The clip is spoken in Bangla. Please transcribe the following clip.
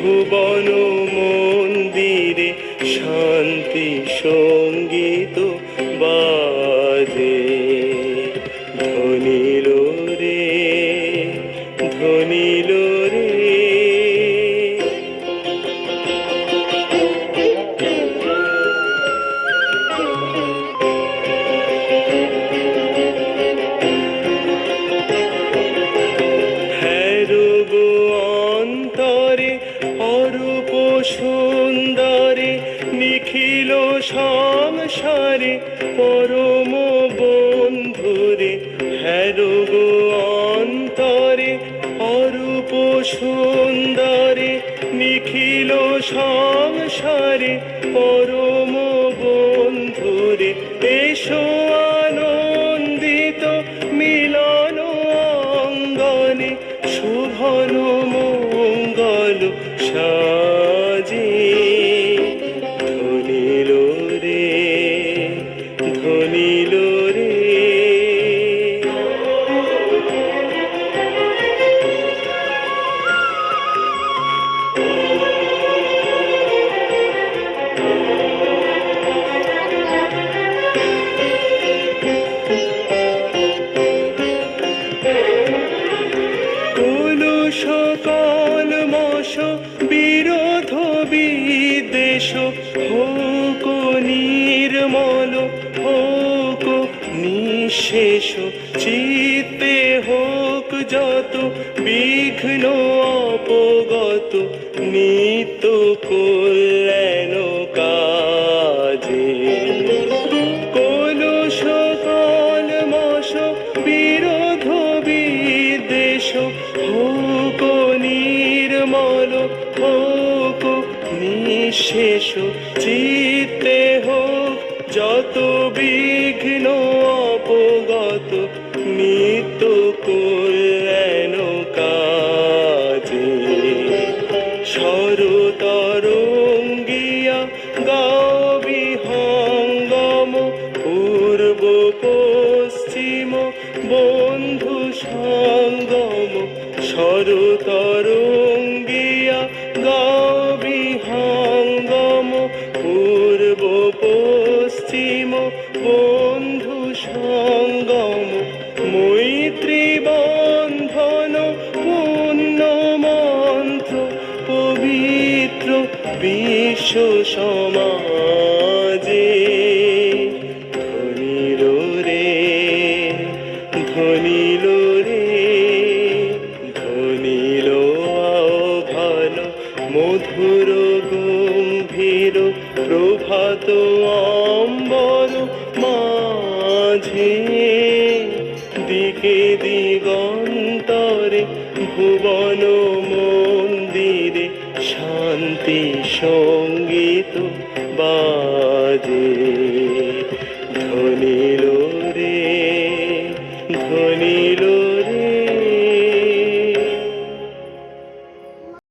ভুবন মন্দিরে শান্তি সংগীত পরম বন্ধুরে হ্যারোগ অন্তরে, অরূপ সুন্দরে, নিখিল সংসারে, পরম বন্ধুরে, এসো আনন্দিত মিলন অঙ্গনে শুভন মঙ্গল সাজে কুলু সকল মশ বিরোধ বিদ্বেষ, হোক নির্মল, হোক নিঃশেষ, চিত্তে হোক যত বিঘ্ন অপগত নিত কল্যাণ কাজে। কোন সকল মশ বিরোধ বিদ্বেষ, হোক নির্মল হোক নিঃশেষ চিত্তে হোক যত বিঘ্ন অপগত নিত্য কল্যাণ কাজে। সরতরঙ্গিয়া গাবি হঙ্গম, পূর্ব পশ্চিম বন্ধু সঙ্গম। সরতরঙ্গিয়া গাবি হঙ্গম পূর্ব পশ্চিম বন্ধু সঙ্গম মৈত্রী বন্ধন পুণ্য মন্ত্র পবিত্র বিশ্ব সমাজে। মধুর গম্ভীর প্রভাত অম্বর মাঝে দিকে দিগন্তরে ভুবন মন্দিরে শান্তি সংগীত বাজে।